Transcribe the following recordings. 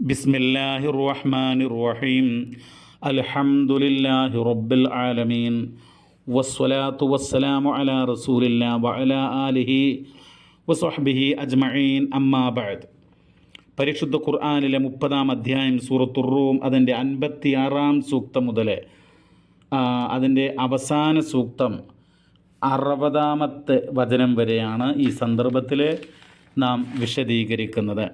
ബിസ്മില്ലാഹി റഹ്മാനി റഹീം അൽഹംദുലില്ലാഹി റബ്ബിൽ ആലമീൻ. വസ്വലാത്തു വസ്സലാമു അലാ റസൂലില്ല വഅലാ ആലിഹി വസ്വഹ്ബിഹി അജ്മഈൻ. അമ്മാ ബഅദ്. പരിശുദ്ധ ഖുർആാനിലെ മുപ്പതാം അധ്യായം സൂറത്തുറൂം അതിന്റെ അൻപത്തി ആറാം സൂക്തം മുതൽ അതിന്റെ അവസാന സൂക്തം അറുപതാമത്തെ വചനം വരെയാണ് ഈ സന്ദർഭത്തിൽ നാം വിശദീകരിക്കുന്നത്.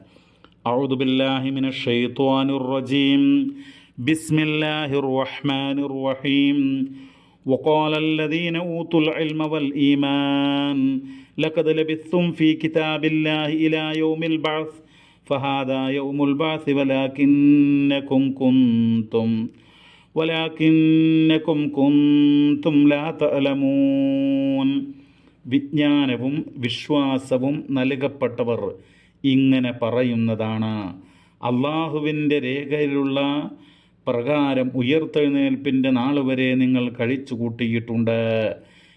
أعوذ بالله من الشيطان الرجيم بسم الله الرحمن الرحيم وقال الذين أوتوا العلم والإيمان لقد لبثتم في كتاب الله إلى يوم البعث فهذا يوم البعث ولكنكم كنتم ولكنكم كنتم لا تعلمون വിജ്ഞാനവും വിശ്വാസവും നൽകപ്പെട്ടവർ ഇങ്ങനെ പറയുന്നതാണ്. അള്ളാഹുവിന്റെ രേഖയിലുള്ള പ്രകാരം ഉയർത്തെഴുന്നേൽപ്പിന്റെ നാൾ വരെ നിങ്ങൾ കഴിച്ചു കൂട്ടിയിട്ടുണ്ട്.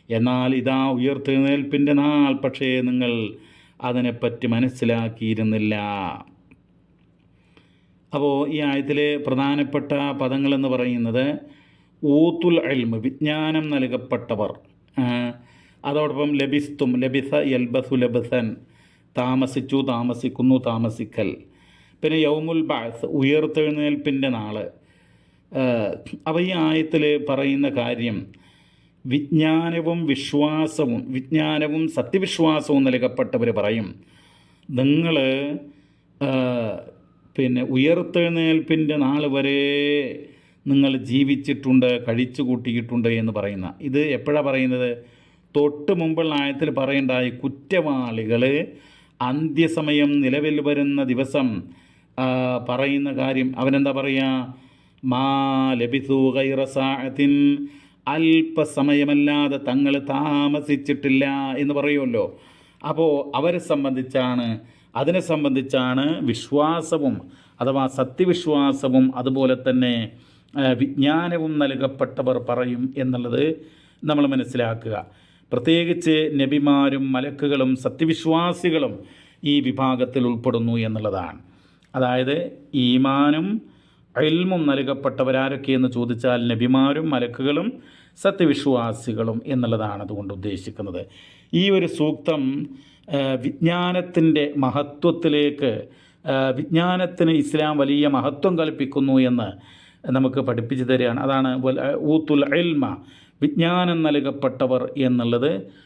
എന്നാൽ ഇതാ ഉയർത്തെഴുന്നേൽപ്പിന്റെ നാൾ പക്ഷേ നിങ്ങൾ അതിനെപ്പറ്റി മനസ്സിലാക്കിയിരുന്നില്ല. അപ്പോൾ ഈ ആയത്തിലെ പ്രധാനപ്പെട്ട പദങ്ങളെന്ന് പറയുന്നത് ഊത്തുൽ അൽമ് വിജ്ഞാനം നൽകപ്പെട്ടവർ. അതോടൊപ്പം ലബിസ്തും ലബിസ യൽബസു ലബസൻ താമസിച്ചു താമസിക്കുന്നു താമസിക്കൽ. പിന്നെ യൗമുൽ ബാസ് ഉയർത്തെഴുന്നേൽപ്പിന്റെ നാൾ അപ്പോൾ ഈ ആയത്തിൽ പറയുന്ന കാര്യം വിജ്ഞാനവും വിശ്വാസവും വിജ്ഞാനവും സത്യവിശ്വാസവും നൽകപ്പെട്ടവർ പറയും നിങ്ങൾ പിന്നെ ഉയർത്തെഴുന്നേൽപ്പിന്റെ നാൾ വരെ നിങ്ങൾ ജീവിച്ചിട്ടുണ്ട് കഴിച്ചു കൂട്ടിയിട്ടുണ്ട് എന്ന് പറയുന്ന. ഇത് എപ്പോഴാണ് പറയുന്നത്? തൊട്ട് മുമ്പുള്ള ആയത്തിൽ പറയേണ്ടായി കുറ്റവാളികൾ അന്ത്യസമയം നിലവിൽ വരുന്ന ദിവസം പറയുന്ന കാര്യം അവനെന്താ പറയുക മാ ലഭിസു ഗൈറ സാഅത്തിൻ അല്പസമയമല്ലാതെ തങ്ങൾ താമസിച്ചിട്ടില്ല എന്ന് പറയുമല്ലോ. അപ്പോൾ അവരെ സംബന്ധിച്ചാണ് അതിനെ സംബന്ധിച്ചാണ് വിശ്വാസവും അഥവാ സത്യവിശ്വാസവും അതുപോലെ തന്നെ വിജ്ഞാനവും നൽകപ്പെട്ടവർ പറയും എന്നുള്ളത് നമ്മൾ മനസ്സിലാക്കുക. പ്രത്യേകിച്ച് നബിമാരും മലക്കുകളും സത്യവിശ്വാസികളും ഈ വിഭാഗത്തിൽ ഉൾപ്പെടുന്നു എന്നുള്ളതാണ്. അതായത് ഈമാനും ഇൽമും നൽകപ്പെട്ടവരാരൊക്കെയെന്ന് ചോദിച്ചാൽ നബിമാരും മലക്കുകളും സത്യവിശ്വാസികളും എന്നുള്ളതാണ് അതുകൊണ്ട് ഉദ്ദേശിക്കുന്നത്. ഈ ഒരു സൂക്തം വിജ്ഞാനത്തിന്റെ മഹത്വത്തിലേക്ക് വിജ്ഞാനത്തിന് ഇസ്ലാം വലിയ മഹത്വം കൽപ്പിക്കുന്നു എന്ന് നമുക്ക് പഠിപ്പിച്ചു തരികയാണ്. അതാണ് ഊത്തുൽ ഇൽമ. വിജ്ഞാനം നൽകപ്പെട്ടവർ എന്നുള്ളത്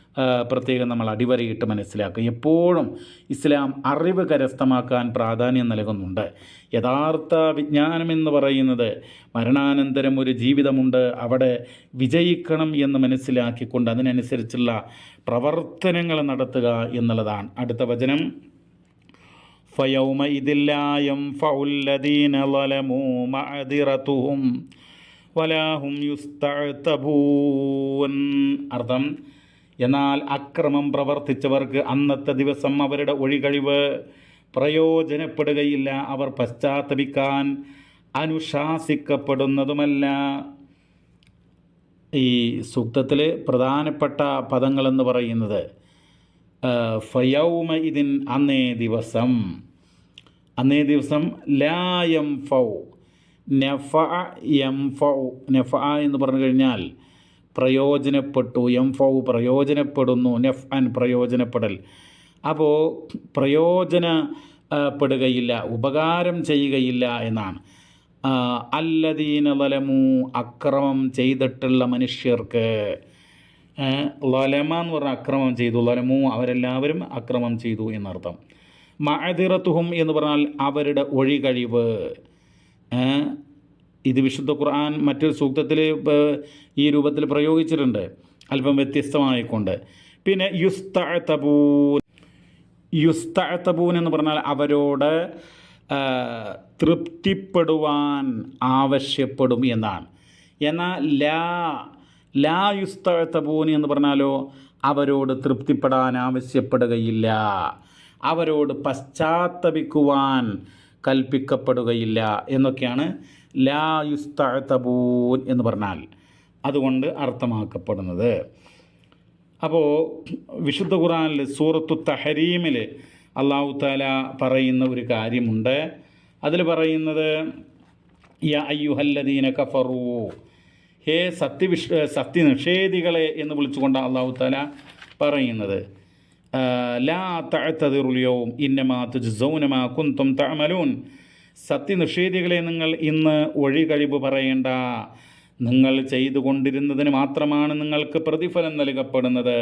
പ്രത്യേകം നമ്മൾ അടിവരയിട്ട് മനസ്സിലാക്കുക എപ്പോഴും ഇസ്ലാം അറിവ് കരസ്ഥമാക്കാൻ പ്രാധാന്യം നൽകുന്നുണ്ട്. യഥാർത്ഥ വിജ്ഞാനം എന്ന് പറയുന്നത് മരണാനന്തരം ഒരു ജീവിതമുണ്ട് അവിടെ വിജയിക്കണം എന്ന് മനസ്സിലാക്കിക്കൊണ്ട് അതിനനുസരിച്ചുള്ള പ്രവർത്തനങ്ങൾ നടത്തുക എന്നുള്ളതാണ്. അടുത്ത വചനം. ഫയൗമ ഇതില്ലായം ഫൗല്ലദീന വലാഹും യുസ്തഅതബൂൻ. അർത്ഥം എന്നാൽ അക്രമം പ്രവർത്തിച്ചവർക്ക് അന്നത്തെ ദിവസം അവരുടെ ഒഴികഴിവ് പ്രയോജനപ്പെടുകയില്ല. അവർ പശ്ചാത്തപിക്കാൻ അനുശാസിക്കപ്പെടുന്നതുമല്ല. ഈ സൂക്തത്തിൽ പ്രധാനപ്പെട്ട പദങ്ങളെന്ന് പറയുന്നത് ഫയൗമ ഇതിൻ അന്നേ ദിവസം. അന്നേ ദിവസം ലായം ഫൗ നെഫ എം ഫൗ നെഫ എന്ന് പറഞ്ഞു കഴിഞ്ഞാൽ പ്രയോജനപ്പെട്ടു എം പ്രയോജനപ്പെടുന്നു നെഫ് അൻ പ്രയോജനപ്പെടൽ അപ്പോൾ പ്രയോജനപ്പെടുകയില്ല ഉപകാരം ചെയ്യുകയില്ല എന്നാണ്. അല്ലദീന ലലമു അക്രമം ചെയ്തിട്ടുള്ള മനുഷ്യർക്ക് ലലമ എന്ന് പറഞ്ഞ അക്രമം ചെയ്തു ലലമു അവരെല്ലാവരും അക്രമം ചെയ്തു എന്നർത്ഥം. മഅദിറത്തുഹും എന്ന് പറഞ്ഞാൽ അവരുടെ ഒഴികഴിവ്. ഇത് വിശുദ്ധ ഖുർആൻ മറ്റൊരു സൂക്തത്തിൽ ഈ രൂപത്തിൽ പ്രയോഗിച്ചിട്ടുണ്ട്. അല്പം വ്യത്യസ്തമായിക്കൊണ്ട്. പിന്നെ യുസ്തബൂൻ യുസ്തബൂൻ എന്ന് പറഞ്ഞാൽ അവരോട് തൃപ്തിപ്പെടുവാൻ ആവശ്യപ്പെടും എന്നാണ്. എന്നാൽ ലാ ലാ യുസ്തബൂൻ എന്ന് പറഞ്ഞാലോ അവരോട് തൃപ്തിപ്പെടാൻ ആവശ്യപ്പെടുകയില്ല. അവരോട് പശ്ചാത്തപിക്കുവാൻ കൽപ്പിക്കപ്പെടുകയില്ല എന്നൊക്കെയാണ് ലാ യുസ്തബൂൻ എന്ന് പറഞ്ഞാൽ അതുകൊണ്ട് അർത്ഥമാക്കപ്പെടുന്നത്. അപ്പോൾ വിശുദ്ധ ഖുറാനിൽ സൂറത്തു തഹരീമിൽ അള്ളാഹു താല പറയുന്ന ഒരു കാര്യമുണ്ട്. അതിൽ പറയുന്നത് യ അയ്യുഹല്ലദീന കഫറു ഹേ സത്യവിഷ സത്യനിഷേധികളെ എന്ന് വിളിച്ചുകൊണ്ട് അള്ളാഹു താല പറയുന്നത്. ലാ സത്യനിഷേധികളെ നിങ്ങൾ ഇന്ന് ഒഴികഴിവ് പറയേണ്ട. നിങ്ങൾ ചെയ്തുകൊണ്ടിരുന്നതിന് മാത്രമാണ് നിങ്ങൾക്ക് പ്രതിഫലം നൽകപ്പെടുന്നത്.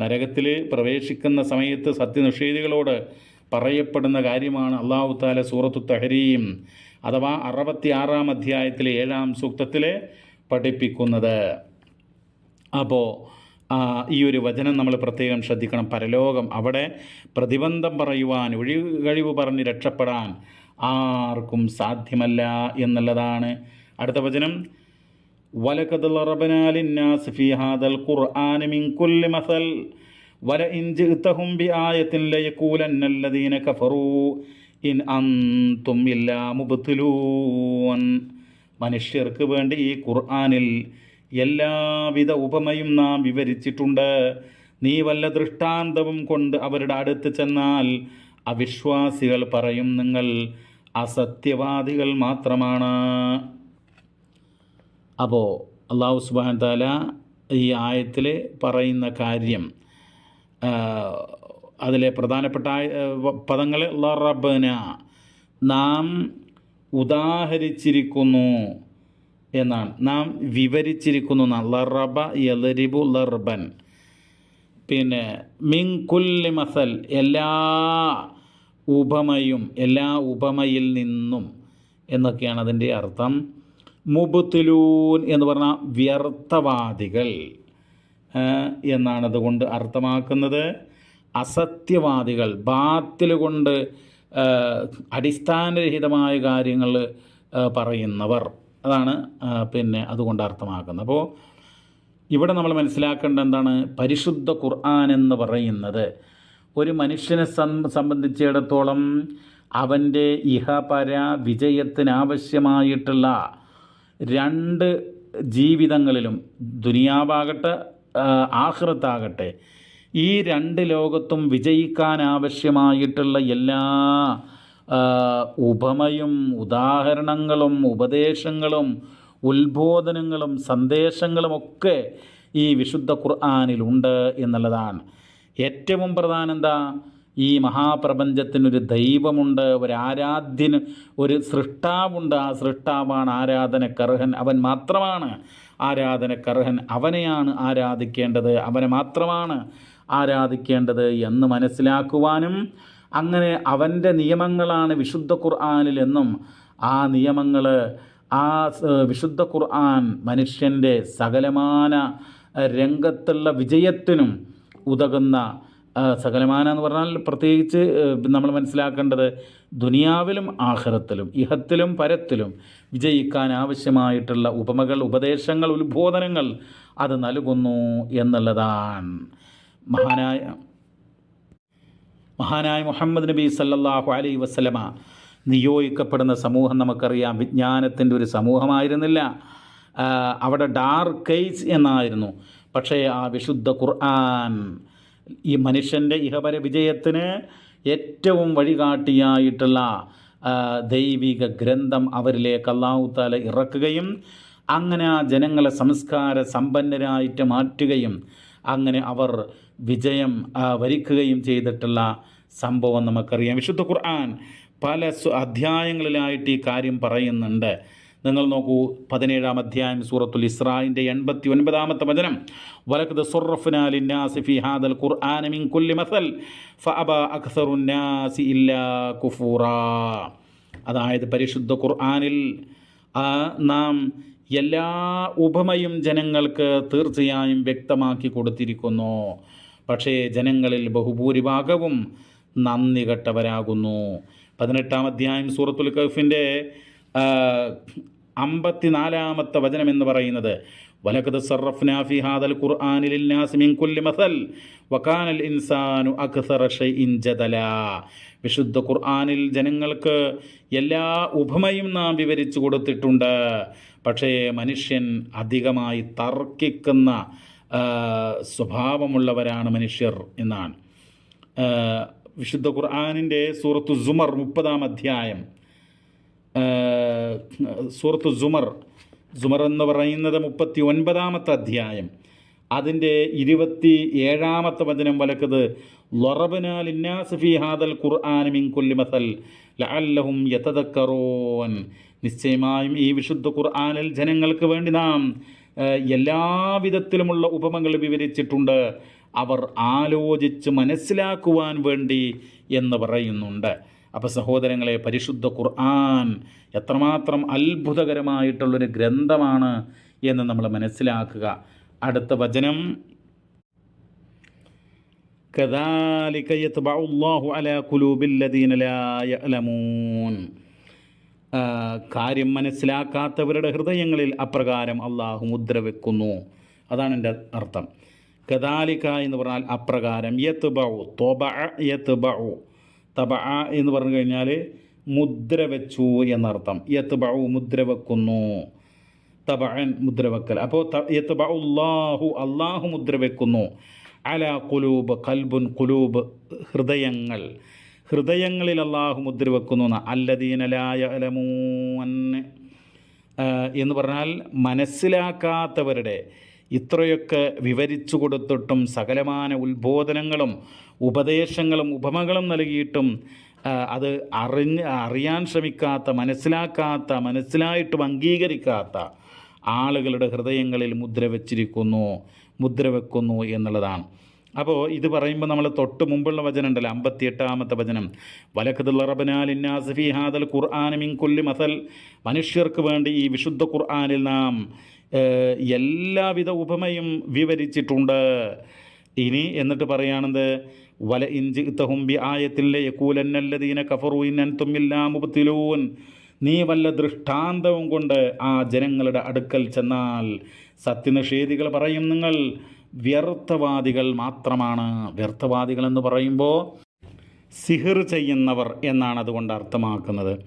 നരകത്തിൽ പ്രവേശിക്കുന്ന സമയത്ത് സത്യനിഷേധികളോട് പറയപ്പെടുന്ന കാര്യമാണ് അള്ളാഹു താല സൂറത്തു തഹരീം അഥവാ അറുപത്തി ആറാം അധ്യായത്തിലെ ഏഴാം സൂക്തത്തിൽ പഠിപ്പിക്കുന്നത്. അപ്പോൾ ഈ ഒരു വചനം നമ്മൾ പ്രത്യേകം ശ്രദ്ധിക്കണം പരലോകം അവിടെ പ്രതിബന്ധം പറയുവാൻ ഒഴികഴിവ് പറഞ്ഞ് രക്ഷപ്പെടാൻ ആർക്കും സാധ്യമല്ല എന്നുള്ളതാണ് അടുത്ത വചനം ولقد ضربنا للناس في هذا القرآن من كل مثل ولئن جئتهم بآية ليقولن الذين كفروا إن أنتم إلا مبطلون മനുഷ്യർക്ക് വേണ്ടി ഈ ഖുർആനിൽ എല്ലാവിധ ഉപമയും നാം വിവരിച്ചിട്ടുണ്ട്. നീ വല്ല ദൃഷ്ടാന്തവും കൊണ്ട് അവരുടെ അടുത്ത് ചെന്നാൽ അവിശ്വാസികൾ പറയും നിങ്ങൾ അസത്യവാദികൾ മാത്രമാണ്. അപ്പോൾ അള്ളാഹു സുബാൻ താല ഈ ആയത്തിൽ പറയുന്ന കാര്യം അതിലെ പ്രധാനപ്പെട്ട പദങ്ങൾ ലറബന നാം ഉദാഹരിച്ചിരിക്കുന്നു. എന്നാണ്. നാം വിവരിച്ചിരിക്കുന്നു. ലറബ യലരിബു ലർബൻ. പിന്നെ മിങ്കുല്ലി മസൽ എല്ലാ ഉപമയും എല്ലാ ഉപമയിൽ നിന്നും എന്നൊക്കെയാണ് അതിന്റെ അർത്ഥം. മുബുത്തിലൂൻ എന്ന് പറഞ്ഞാൽ വ്യർത്ഥവാദികൾ എന്നാണ് അതുകൊണ്ട് അർത്ഥമാക്കുന്നത്. അസത്യവാദികൾ ബാത്തിൽ കൊണ്ട് അടിസ്ഥാനരഹിതമായ കാര്യങ്ങൾ പറയുന്നവർ. അതാണ് പിന്നെ അതുകൊണ്ട് അർത്ഥമാക്കുന്നത്. അപ്പോൾ ഇവിടെ നമ്മൾ മനസ്സിലാക്കേണ്ട എന്താണ്? പരിശുദ്ധ ഖുർആൻ എന്ന് പറയുന്നത് ഒരു മനുഷ്യനെ സംബന്ധിച്ചിടത്തോളം അവന്റെ ഇഹപര വിജയത്തിനാവശ്യമായിട്ടുള്ള രണ്ട് ജീവിതങ്ങളിലും ദുനിയാവാകട്ടെ ആഹൃത്താകട്ടെ ഈ രണ്ട് ലോകത്തും വിജയിക്കാനാവശ്യമായിട്ടുള്ള എല്ലാ ഉപമയും ഉദാഹരണങ്ങളും ഉപദേശങ്ങളും ഉത്ബോധനങ്ങളും സന്ദേശങ്ങളുമൊക്കെ ഈ വിശുദ്ധ ഖുർആാനിലുണ്ട് എന്നുള്ളതാണ്. ഏറ്റവും പ്രധാനം എന്താ ഈ മഹാപ്രപഞ്ചത്തിനൊരു ദൈവമുണ്ട് ഒരു ആരാധ്യന് ഒരു സൃഷ്ടാവുണ്ട്. ആ സൃഷ്ടാവാണ് ആരാധനക്കർഹൻ. അവൻ മാത്രമാണ് ആരാധനക്കർഹൻ. അവനെയാണ് ആരാധിക്കേണ്ടത്. അവനെ മാത്രമാണ് ആരാധിക്കേണ്ടത് എന്ന് മനസ്സിലാക്കുവാനും അങ്ങനെ അവന്റെ നിയമങ്ങളാണ് വിശുദ്ധ ഖുർആാനിലെന്നും ആ നിയമങ്ങൾ ആ വിശുദ്ധ ഖുർആൻ മനുഷ്യന്റെ സകലമാന രംഗത്തുള്ള വിജയത്തിനും ഉതകുന്ന സകലമാന എന്ന് പറഞ്ഞാൽ പ്രത്യേകിച്ച് നമ്മൾ മനസ്സിലാക്കേണ്ടത് ദുനിയാവിലും ആഖിറത്തിലും ഇഹത്തിലും പരത്തിലും വിജയിക്കാൻ ആവശ്യമായിട്ടുള്ള ഉപമകൾ ഉപദേശങ്ങൾ ഉത്ബോധനങ്ങൾ അത് നൽകുന്നു എന്നുള്ളതാണ്. മഹാനായ മഹാനായ മുഹമ്മദ് നബി സല്ലാഹു അലൈ വസല്ലമ നിയോഗിക്കപ്പെടുന്ന സമൂഹം നമുക്കറിയാം. വിജ്ഞാനത്തിന്റെ ഒരു സമൂഹമായിരുന്നില്ല. അവിടെ ഡാർക്ക് ഏജ് എന്നായിരുന്നു. പക്ഷേ ആ വിശുദ്ധ ഖുർആൻ ഈ മനുഷ്യന്റെ ഇഹപര വിജയത്തിന് ഏറ്റവും വഴികാട്ടിയായിട്ടുള്ള ദൈവിക ഗ്രന്ഥം അവരിലേക്ക് അള്ളാഹുത്താല ഇറക്കുകയും അങ്ങനെ ആ ജനങ്ങളെ സംസ്കാര സമ്പന്നരായിട്ട് മാറ്റുകയും അങ്ങനെ അവർ വിജയം വരിക്കുകയും ചെയ്തിട്ടുള്ള സംഭവം നമുക്കറിയാം. വിശുദ്ധ ഖുർആൻ പല അധ്യായങ്ങളിലായിട്ട് ഈ കാര്യം പറയുന്നുണ്ട്. നിങ്ങൾ നോക്കൂ പതിനേഴാം അധ്യായം സൂറത്തുൽ ഇസ്രായിന്റെ എൺപത്തി ഒൻപതാമത്തെ വചനം വലക്കത് സുറഫ്നാലിന്നാസി ഫി ഹാദൽ ഖുർആന മിൻ കുല്ലി മസൽ ഫഅബ ഇല്ലാ അതായത് പരിശുദ്ധ ഖുർആനിൽ നാം എല്ലാ ഉപമയും ജനങ്ങൾക്ക് തീർച്ചയായും വ്യക്തമാക്കി കൊടുത്തിരിക്കുന്നു. പക്ഷേ ജനങ്ങളിൽ ബഹുഭൂരിഭാഗവും നന്ദി കെട്ടവരാകുന്നു. പതിനെട്ടാം അധ്യായം സൂറത്തുൽ കഫിന്റെ അമ്പത്തിനാലാമത്തെ വചനം എന്ന് പറയുന്നത് വലക്കത് സർറഫ്നാ ഫി ഹാദൽ ഖുർആാനിൽ ലിന്നാസി മിൻ കുല്ലി മസൽ വകാനൽ ഇൻസാനു അക്സറ ഷൈഇൻ ജദല. വിശുദ്ധ ഖുർആാനിൽ ജനങ്ങൾക്ക് എല്ലാ ഉപമയും നാം വിവരിച്ചു കൊടുത്തിട്ടുണ്ട്. പക്ഷേ മനുഷ്യൻ അധികമായി തർക്കിക്കുന്ന സ്വഭാവമുള്ളവരാണ് മനുഷ്യർ എന്നാണ്. വിശുദ്ധ ഖുർആാനിന്റെ സൂറത്തു സുമർ മുപ്പതാം അധ്യായം. സൂറത്ത് സുമർ സുമർ എന്ന് പറയുന്നത് മുപ്പത്തി ഒൻപതാമത്തെ അധ്യായം. അതിന്റെ ഇരുപത്തി ഏഴാമത്തെ വചനം വലക്കത് ലൊറബനാൽ ഇന്നാസ് ഫി ഹാദൽ ഖുർആൻ മിൻ കുല്ലി മസൽ ലഅല്ലഹും യതദക്കറൂൻ. നിശ്ചയമായും ഈ വിശുദ്ധ ഖുർആനിൽ ജനങ്ങൾക്ക് വേണ്ടി നാം ഏഹ്, എല്ലാവിധത്തിലുമുള്ള ഉപമകൾ വിവരിച്ചിട്ടുണ്ട് അവർ ആലോചിച്ച് മനസ്സിലാക്കുവാൻ വേണ്ടി എന്ന് പറയുന്നുണ്ട് അപ്പോൾ സഹോദരങ്ങളെ പരിശുദ്ധ ഖുർആൻ എത്രമാത്രം അത്ഭുതകരമായിട്ടുള്ളൊരു ഗ്രന്ഥമാണ് എന്ന് നമ്മൾ മനസ്സിലാക്കുക അടുത്ത വചനം كذلك يطبع الله على قلوب الذين لا يعلمون ആ, കാര്യം മനസ്സിലാക്കാത്തവരുടെ ഹൃദയങ്ങളിൽ അപ്രകാരം അള്ളാഹു മുദ്ര വെക്കുന്നു. അതാണ് എന്റെ അർത്ഥം. കദാലിക്ക എന്ന് പറഞ്ഞാൽ അപ്രകാരം. യത്ത് ബു തൊബ യത്ത് ബു തബ എന്ന് പറഞ്ഞു കഴിഞ്ഞാൽ മുദ്ര വെച്ചു എന്നർത്ഥം. യത്ത് ബു മുദ്ര വെക്കുന്നു. തബൻ മുദ്ര വെക്കൽ. അപ്പോൾ യത്ത് ബുല്ലാഹു അള്ളാഹു മുദ്ര വെക്കുന്നു. അല കുലൂബ് കൽബുൻ കുലൂബ് ഹൃദയങ്ങൾ. ഹൃദയങ്ങളിൽ അള്ളാഹു മുദ്ര വെക്കുന്നു എന്ന അല്ലദീനലായ അലമൂന്ന് എന്ന് പറഞ്ഞാൽ മനസ്സിലാക്കാത്തവരുടെ ഇത്രയൊക്കെ വിവരിച്ചു കൊടുത്തിട്ടും സകലമാന ഉത്ബോധനങ്ങളും ഉപദേശങ്ങളും ഉപമകളും നൽകിയിട്ടും അത് അറിഞ്ഞ് അറിയാൻ ശ്രമിക്കാത്ത മനസ്സിലാക്കാത്ത മനസ്സിലായിട്ടും അംഗീകരിക്കാത്ത ആളുകളുടെ ഹൃദയങ്ങളിൽ മുദ്ര വെച്ചിരിക്കുന്നു മുദ്ര വെക്കുന്നു എന്നുള്ളതാണ്. അപ്പോൾ ഇത് പറയുമ്പോൾ നമ്മൾ തൊട്ട് മുമ്പുള്ള വചനം. ഉണ്ടല്ലോ അമ്പത്തി എട്ടാമത്തെ വചനം വലക്കതുറബനാലിന്നാസഫി ഹാദൽ ഖുർആൻ മിൻ കുല്ലി മസൽ. മനുഷ്യർക്ക് വേണ്ടി ഈ വിശുദ്ധ ഖുർആാനിൽ നാം എല്ലാവിധ ഉപമയും വിവരിച്ചിട്ടുണ്ട്. ഇനി എന്നിട്ട് പറയുകയാണെന്ത് വല ഇഞ്ചി തഹുംബി ആയത്തിലെ യക്കൂലന്നല്ലദീന കഫറു ഇന്നൻതുമില്ലാ മുപ്പത്തിലൂൻ നീ വല്ല ദൃഷ്ടാന്തവും കൊണ്ട് ആ ജനങ്ങളുടെ അടുക്കൽ ചെന്നാൽ സത്യനിഷേധികൾ പറയും നിങ്ങൾ. വ്യർത്ഥവാദികൾ മാത്രമാണ്. വ്യർത്ഥവാദികൾ എന്ന് പറയുമ്പോൾ സിഹിർ ചെയ്യുന്നവർ എന്നാണ് അതുകൊണ്ട് അർത്ഥമാക്കുന്നത്.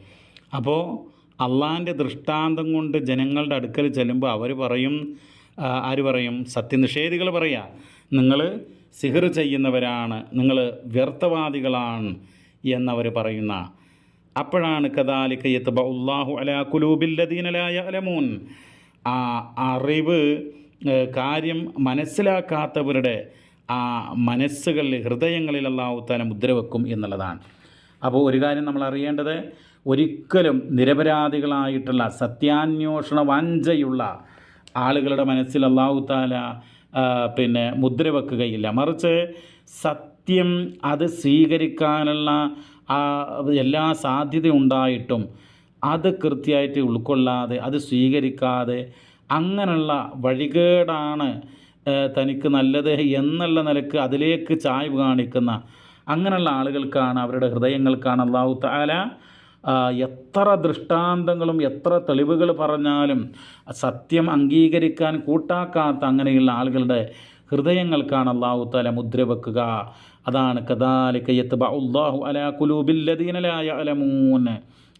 അപ്പോൾ അള്ളാന്റെ ദൃഷ്ടാന്തം കൊണ്ട് ജനങ്ങളുടെ അടുക്കൽ ചെല്ലുമ്പോൾ അവർ പറയും ആര് പറയും? സത്യനിഷേധികൾ പറയാ. നിങ്ങൾ സിഹിർ ചെയ്യുന്നവരാണ് നിങ്ങൾ വ്യർത്ഥവാദികളാണ് എന്നവർ പറയുന്ന. അപ്പോഴാണ് കദാലിക്ക ബൗല്ലാഹു അലാ അലാ കുലൂബില്ലദീനലായ അലമൂൻ ആ അറിവ് കാര്യം മനസ്സിലാക്കാത്തവരുടെ ആ മനസ്സുകളിൽ ഹൃദയങ്ങളിൽ അള്ളാഹുത്താല മുദ്ര വെക്കും എന്നുള്ളതാണ്. അപ്പോൾ ഒരു കാര്യം നമ്മൾ അറിയേണ്ടത് ഒരിക്കലും നിരപരാധികളായിട്ടുള്ള സത്യാന്വേഷണ വാഞ്ചയുള്ള ആളുകളുടെ മനസ്സിൽ അള്ളാഹുത്താല പിന്നെ മുദ്ര വെക്കുകയില്ല. മറിച്ച് സത്യം അത് സ്വീകരിക്കാനുള്ള എല്ലാ സാധ്യത ഉണ്ടായിട്ടും അത് കൃത്യമായിട്ട് ഉൾക്കൊള്ളാതെ അത് സ്വീകരിക്കാതെ അങ്ങനെയുള്ള വഴികേടാണ് തനിക്ക് നല്ലത് എന്നുള്ള നിലയ്ക്ക് അതിലേക്ക് ചായ്വ് കാണിക്കുന്ന അങ്ങനെയുള്ള ആളുകൾക്കാണ് അവരുടെ ഹൃദയങ്ങൾക്കാണ് അള്ളാഹു താല എത്ര ദൃഷ്ടാന്തങ്ങളും എത്ര തെളിവുകൾ പറഞ്ഞാലും സത്യം അംഗീകരിക്കാൻ കൂട്ടാക്കാത്ത അങ്ങനെയുള്ള ആളുകളുടെ ഹൃദയങ്ങൾക്കാണ് അള്ളാഹു താല മുദ്ര വെക്കുക. അതാണ് കദാലിക്കയ്യത്ത് ഉള്ളാഹു അലാ കുലൂബില്ലദീനലായ അലമൂന്ന്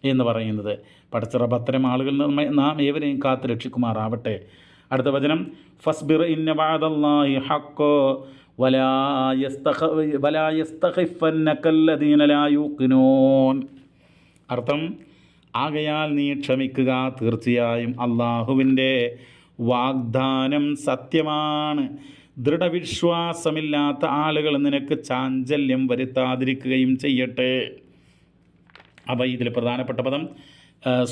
എന്ന് പറയുന്നത്. പടച്ചിറപ്പ് അത്തരം ആളുകളിൽ നിന്ന് നാം ഏവരെയും കാത്ത് രക്ഷിക്കുമാറാവട്ടെ. അടുത്ത വചനം ഫസ്ബിർ ഇന്ന വാദല്ലാഹി ഹക്കോ അർത്ഥം ആകയാൽ നീ ക്ഷമിക്കുക തീർച്ചയായും അള്ളാഹുവിന്റെ വാഗ്ദാനം സത്യമാണ്. ദൃഢവിശ്വാസമില്ലാത്ത ആളുകൾ നിനക്ക് ചാഞ്ചല്യം വരുത്താതിരിക്കുകയും ചെയ്യട്ടെ. അപ്പോൾ ഇതിൽ പ്രധാനപ്പെട്ട പദം ആ,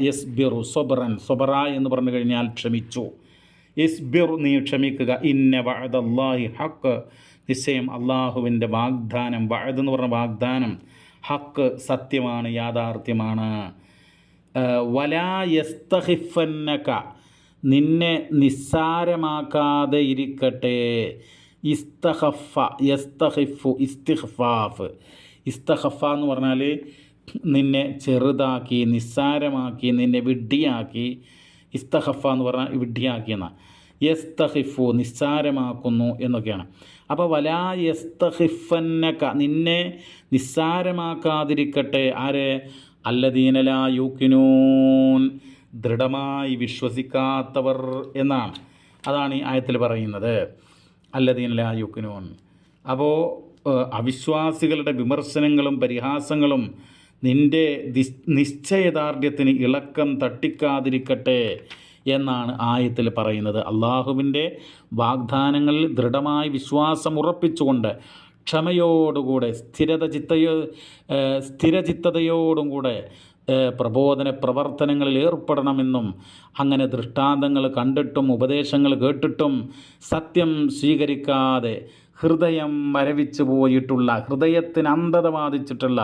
എസ് ബിറു സൊബറൻ സൊബറ എന്ന് പറഞ്ഞു കഴിഞ്ഞാൽ ക്ഷമിച്ചു. എസ് ബിറു നീ ക്ഷമിക്കുക. ഇന്ന വഅദല്ലാഹി ഹക്ക്. നിശ്ചയം അള്ളാഹുവിന്റെ വാഗ്ദാനം വഅദ് എന്ന് പറഞ്ഞ വാഗ്ദാനം ഹക്ക് സത്യമാണ് യാഥാർത്ഥ്യമാണ്. വലാ യസ്തഹിഫന്നക. നിന്നെ നിസ്സാരമാക്കാതെ ഇരിക്കട്ടെ. ഇസ്തഹഫ യസ്തഹിഫു ഇസ്തിഹ്ഫാഫ് ഇസ്തഹഫ എന്ന് പറഞ്ഞാൽ നിന്നെ ചെറുതാക്കി നിസ്സാരമാക്കി നിന്നെ വിഡ്ഢിയാക്കി ഇസ്തഹഫ എന്ന് പറഞ്ഞാൽ വിഡ്ഢിയാക്കി എന്നാണ് യസ്തഹിഫു നിസ്സാരമാക്കുന്നു എന്നൊക്കെയാണ്. അപ്പോൾ വലാ യസ്തഹിഫന്നക നിന്നെ നിസ്സാരമാക്കാതിരിക്കട്ടെ. ആര്? അല്ലദീനലാ യൂക്കിനൂൻ ദൃഢമായി വിശ്വസിക്കാത്തവർ എന്നാണ്. അതാണ് ഈ ആയത്തിൽ പറയുന്നത്. അല്ലദീനലാ യൂക്കിനൂൻ അപ്പോൾ അവിശ്വാസികളുടെ വിമർശനങ്ങളും പരിഹാസങ്ങളും നിന്റെ നിശ്ചയദാർഢ്യത്തിന് ഇളക്കം തട്ടിക്കാതിരിക്കട്ടെ എന്നാണ് ആയത്തിൽ പറയുന്നത്. അള്ളാഹുവിന്റെ വാഗ്ദാനങ്ങളിൽ ദൃഢമായി വിശ്വാസം ഉറപ്പിച്ചുകൊണ്ട് ക്ഷമയോടുകൂടെ സ്ഥിരത ചിത്തയോ സ്ഥിരചിത്തതയോടും കൂടെ പ്രബോധന പ്രവർത്തനങ്ങളിൽ ഏർപ്പെടണമെന്നും അങ്ങനെ ദൃഷ്ടാന്തങ്ങൾ കണ്ടിട്ടും ഉപദേശങ്ങൾ കേട്ടിട്ടും സത്യം സ്വീകരിക്കാതെ ഹൃദയം മരവിച്ചു പോയിട്ടുള്ള ഹൃദയത്തിന് അന്ധത ബാധിച്ചിട്ടുള്ള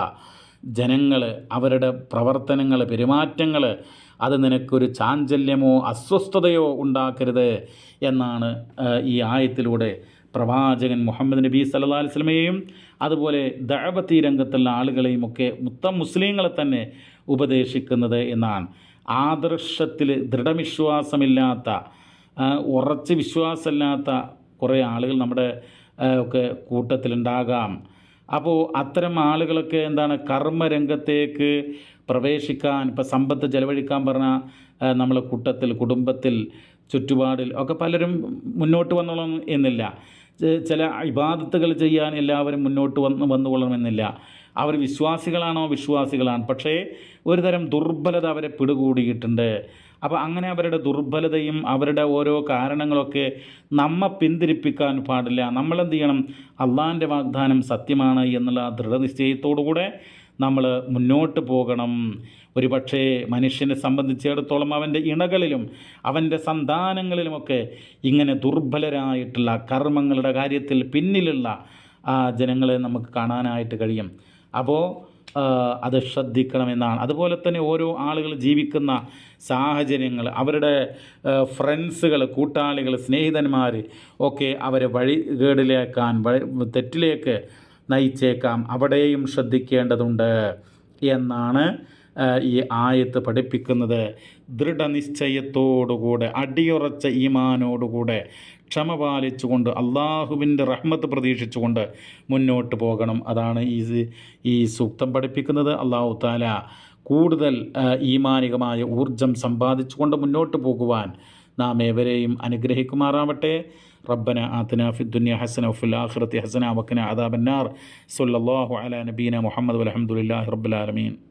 ജനങ്ങൾ അവരുടെ പ്രവർത്തനങ്ങൾ പെരുമാറ്റങ്ങൾ അത് നിനക്കൊരു ചാഞ്ചല്യമോ അസ്വസ്ഥതയോ ഉണ്ടാക്കരുത് എന്നാണ് ഈ ആയത്തിലൂടെ പ്രവാചകൻ മുഹമ്മദ് നബി സല്ലാ അലൈഹി വസല്ലമയെയും അതുപോലെ ദഴപത്തി രംഗത്തുള്ള ആളുകളെയും ഒക്കെ മൊത്തം മുസ്ലിങ്ങളെ തന്നെ ഉപദേശിക്കുന്നത് എന്നാണ്. ആദർശത്തിൽ ദൃഢവിശ്വാസമില്ലാത്ത ഉറച്ച് വിശ്വാസമില്ലാത്ത കുറേ ആളുകൾ നമ്മുടെ ഒക്കെ കൂട്ടത്തിലുണ്ടാകാം. അപ്പോൾ അത്തരം ആളുകളൊക്കെ എന്താണ് കർമ്മരംഗത്തേക്ക് പ്രവേശിക്കാൻ ഇപ്പം സമ്പത്ത് ചെലവഴിക്കാൻ പറഞ്ഞാൽ നമ്മളെ കൂട്ടത്തിൽ കുടുംബത്തിൽ ചുറ്റുപാടിൽ ഒക്കെ പലരും മുന്നോട്ട് വന്നോളണം എന്നില്ല. ചില ഇബാദത്തുകൾ ചെയ്യാൻ എല്ലാവരും മുന്നോട്ട് വന്ന് വന്നുകൊള്ളണമെന്നില്ല അവർ വിശ്വാസികളാണോ? വിശ്വാസികളാണ്. പക്ഷേ ഒരു തരം ദുർബലത അവരെ പിടികൂടിയിട്ടുണ്ട്. അപ്പോൾ അങ്ങനെ അവരുടെ ദുർബലതയും അവരുടെ ഓരോ കാരണങ്ങളൊക്കെ നമ്മെ പിന്തിരിപ്പിക്കാൻ പാടില്ല. നമ്മളെന്ത് ചെയ്യണം? അള്ളാഹിന്റെ വാഗ്ദാനം സത്യമാണ് എന്നുള്ള ദൃഢനിശ്ചയത്തോടുകൂടെ നമ്മൾ മുന്നോട്ട് പോകണം. ഒരുപക്ഷേ മനുഷ്യനെ സംബന്ധിച്ചിടത്തോളം അവന്റെ ഇണകളിലും അവന്റെ സന്താനങ്ങളിലുമൊക്കെ ഇങ്ങനെ ദുർബലരായിട്ടുള്ള കർമ്മങ്ങളുടെ കാര്യത്തിൽ പിന്നിലുള്ള ആ ജനങ്ങളെ നമുക്ക് കാണാനായിട്ട് കഴിയും. അപ്പോൾ അത് ശ്രദ്ധിക്കണമെന്നാണ്. അതുപോലെ തന്നെ ഓരോ ആളുകൾ ജീവിക്കുന്ന സാഹചര്യങ്ങൾ അവരുടെ ഫ്രണ്ട്സുകൾ കൂട്ടാളികൾ സ്നേഹിതന്മാർ ഒക്കെ അവരെ വഴികേടിലേക്കാൻ വഴി തെറ്റിലേക്ക് നയിച്ചേക്കാം. അവിടെയും ശ്രദ്ധിക്കേണ്ടതുണ്ട് എന്നാണ് ഈ ആയത്ത് പഠിപ്പിക്കുന്നത് ദൃഢനിശ്ചയത്തോടുകൂടെ അടിയുറച്ച ഈമാനോടുകൂടെ ക്ഷമ പാലിച്ചുകൊണ്ട് അള്ളാഹുവിന്റെ റഹ്മത്ത് പ്രതീക്ഷിച്ചുകൊണ്ട് മുന്നോട്ട് പോകണം. അതാണ് ഈ ഈ സൂക്തം പഠിപ്പിക്കുന്നത്. അള്ളാഹു താല കൂടുതൽ ഈമാനികമായ ഊർജം സമ്പാദിച്ചുകൊണ്ട് മുന്നോട്ട് പോകുവാൻ നാം ഏവരെയും അനുഗ്രഹിക്കുമാറാവട്ടെ. റബ്ബന ആത്തിന ഹസന വഫിൽ ആഖിറതി ഹസന വഖിന അദാബന്നാർ. സല്ലല്ലാഹു അലാ നബീന മുഹമ്മദ് വൽഹംദുലില്ലാഹി റബ്ബിൽ ആലമീൻ.